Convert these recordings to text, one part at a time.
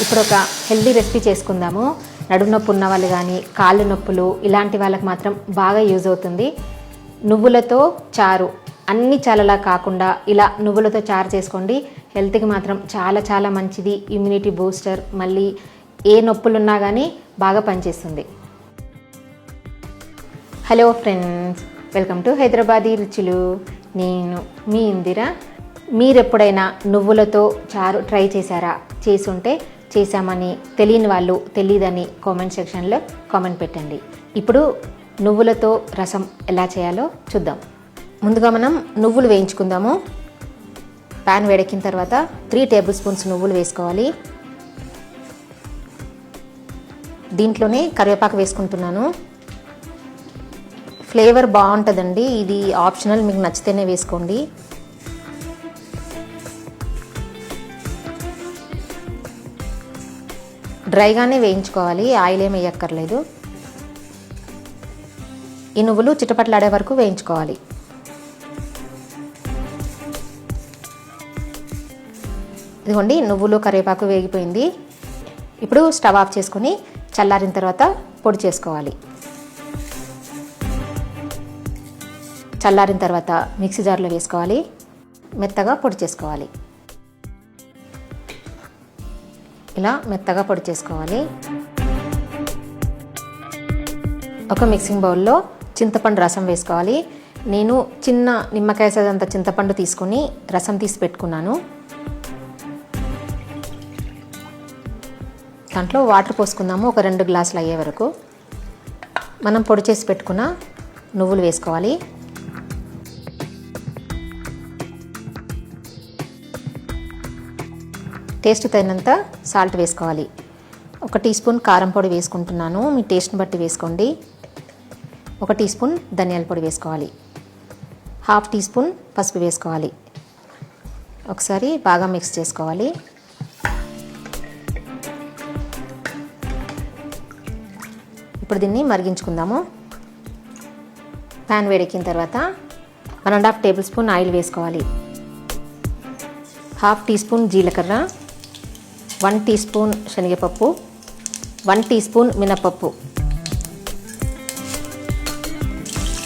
ఇప్పుడు ఒక healthy recipe చేసుకుందాము. నడుము నొప్పి ఉన్న వాళ్ళు కానీ కాళ్ళు నొప్పులు ఇలాంటి వాళ్ళకి మాత్రం బాగా యూజ్ అవుతుంది. నువ్వులతో చారు. అన్ని చాలలా కాకుండా ఇలా నువ్వులతో చారు చేసుకోండి. హెల్త్కి మాత్రం చాలా చాలా మంచిది. ఇమ్యూనిటీ బూస్టర్ మళ్ళీ ఏ నొప్పులు ఉన్నా కానీ బాగా పనిచేస్తుంది. Hello friends welcome to Hyderabadi రుచులు. నేను మీ ఇందిర. మీరెప్పుడైనా నువ్వులతో చారు ట్రై చేశారా? చేసుంటే చేశామని తెలియని వాళ్ళు తెలియదని కామెంట్ సెక్షన్లో కామెంట్ పెట్టండి. ఇప్పుడు నువ్వులతో రసం ఎలా చేయాలో చూద్దాం. ముందుగా మనం నువ్వులు వేయించుకుందాము. ప్యాన్ వేడెక్కిన తర్వాత త్రీ టేబుల్ స్పూన్స్ నువ్వులు వేసుకోవాలి. దీంట్లోనే కరివేపాకు వేసుకుంటున్నాను. ఫ్లేవర్ బాగుంటుందండి. ఇది ఆప్షనల్ మీకు నచ్చితేనే వేసుకోండి. డ్రైగానే వేయించుకోవాలి. ఆయిల్ ఏమి వేయక్కర్లేదు. ఈ నువ్వులు చిటపట్లాడే వరకు వేయించుకోవాలి. ఇదిగోండి నువ్వులు కరివేపాకు వేగిపోయింది. ఇప్పుడు స్టవ్ ఆఫ్ చేసుకొని చల్లారిన తర్వాత పొడి చేసుకోవాలి. చల్లారిన తర్వాత మిక్సీ జార్లో వేసుకోవాలి. మెత్తగా పొడి చేసుకోవాలి. ఇలా మెత్తగా పొడి చేసుకోవాలి. ఒక మిక్సింగ్ బౌల్లో చింతపండు రసం వేసుకోవాలి. నేను చిన్న నిమ్మకాయ సైజంత చింతపండు తీసుకొని రసం తీసి పెట్టుకున్నాను. దాంట్లో వాటర్ పోసుకుందాము ఒక రెండు గ్లాసులు అయ్యే వరకు. మనం పొడి చేసి పెట్టుకున్న నువ్వులు వేసుకోవాలి. టేస్ట్ తగినంత సాల్ట్ వేసుకోవాలి. ఒక టీ స్పూన్ కారం పొడి వేసుకుంటున్నాను. మీ టేస్ట్ని బట్టి వేసుకోండి. ఒక టీ స్పూన్ ధనియాల పొడి వేసుకోవాలి. హాఫ్ టీ స్పూన్ పసుపు వేసుకోవాలి. ఒకసారి బాగా మిక్స్ చేసుకోవాలి. ఇప్పుడు దీన్ని మరిగించుకుందాము. ప్యాన్ వేడెక్కిన తర్వాత one and half tablespoon oil వేసుకోవాలి. హాఫ్ టీ స్పూన్ జీలకర్ర. వన్ టీ స్పూన్ శనగపప్పు వన్ టీ స్పూన్ మినపప్పు.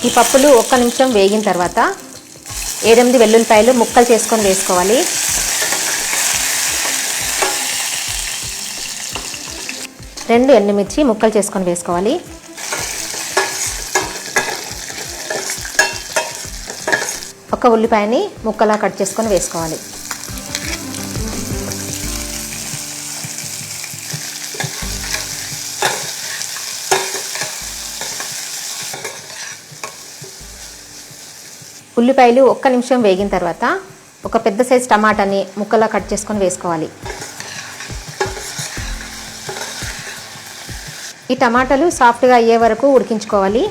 ఈ పప్పులు ఒక్క నిమిషం వేగిన తర్వాత ఏడెనిమిది వెల్లుల్లిపాయలు ముక్కలు చేసుకొని వేసుకోవాలి. రెండు ఎండుమిర్చి ముక్కలు చేసుకొని వేసుకోవాలి. ఒక ఉల్లిపాయని ముక్కలా కట్ చేసుకొని వేసుకోవాలి. ఉల్లిపాయలు ఒక్క నిమిషం వేగిన తర్వాత ఒక పెద్ద సైజు టమాటాని ముక్కలా కట్ చేసుకొని వేసుకోవాలి. ఈ టమాటాలు సాఫ్ట్గా అయ్యే వరకు ఉడికించుకోవాలి.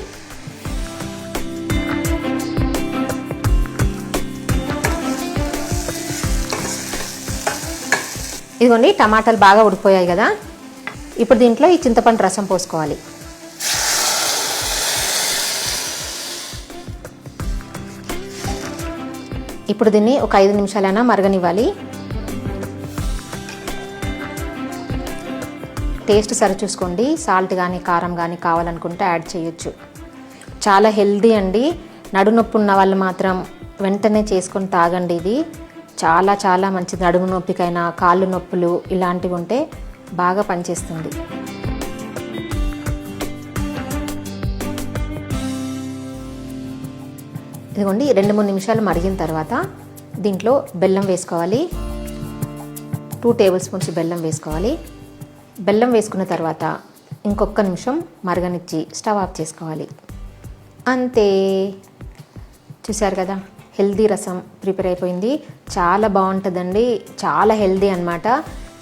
ఇదిగోండి టమాటాలు బాగా ఉడికిపోయాయి కదా. ఇప్పుడు దీంట్లో ఈ చింతపండు రసం పోసుకోవాలి. ఇప్పుడు దీన్ని ఒక ఐదు నిమిషాలైనా మరగనివ్వాలి. టేస్ట్ సరి చూసుకోండి సాల్ట్ కానీ కారం కానీ కావాలనుకుంటే యాడ్ చేయొచ్చు. చాలా హెల్దీ అండి. నడునొప్పి ఉన్న వాళ్ళు మాత్రం వెంటనే చేసుకొని తాగండి ఇది. చాలా చాలా మంచిది. నడుము నొప్పికైనా కాళ్ళు నొప్పులు ఇలాంటివి ఉంటే బాగా పనిచేస్తుంది. ఇదిగోండి రెండు మూడు నిమిషాలు మరిగిన తర్వాత దీంట్లో బెల్లం వేసుకోవాలి. టూ టేబుల్ స్పూన్స్ బెల్లం వేసుకోవాలి. బెల్లం వేసుకున్న తర్వాత ఇంకొక నిమిషం మరగనిచ్చి స్టవ్ ఆఫ్ చేసుకోవాలి. అంతే. చూశారు కదా హెల్దీ రసం ప్రిపేర్ అయిపోయింది. చాలా బాగుంటుందండి. చాలా హెల్దీ అనమాట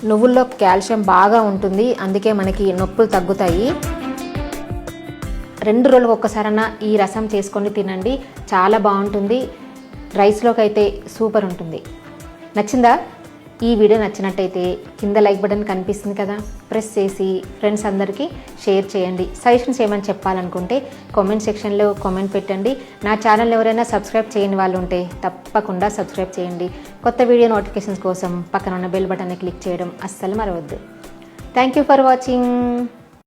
నువ్వుల్లో కాల్షియం బాగా ఉంటుంది. అందుకే మనకి నొప్పులు తగ్గుతాయి. రెండు రోజులకు ఒక్కసారైనా ఈ రసం చేసుకొని తినండి. చాలా బాగుంటుంది. రైస్లోకి అయితే సూపర్ ఉంటుంది. నచ్చిందా? ఈ వీడియో నచ్చినట్టయితే కింద లైక్ బటన్ కనిపిస్తుంది కదా. ప్రెస్ చేసి ఫ్రెండ్స్ అందరికీ షేర్ చేయండి. సజెషన్స్ ఏమైనా చెప్పాలనుకుంటే కామెంట్ సెక్షన్లో కామెంట్ పెట్టండి. నా ఛానల్ ఎవరైనా సబ్స్క్రైబ్ చేయని వాళ్ళు ఉంటే తప్పకుండా సబ్స్క్రైబ్ చేయండి. కొత్త వీడియో నోటిఫికేషన్స్ కోసం పక్కన ఉన్న బెల్ బటన్ని క్లిక్ చేయడం అస్సలు మరవద్దు. Thank you for watching.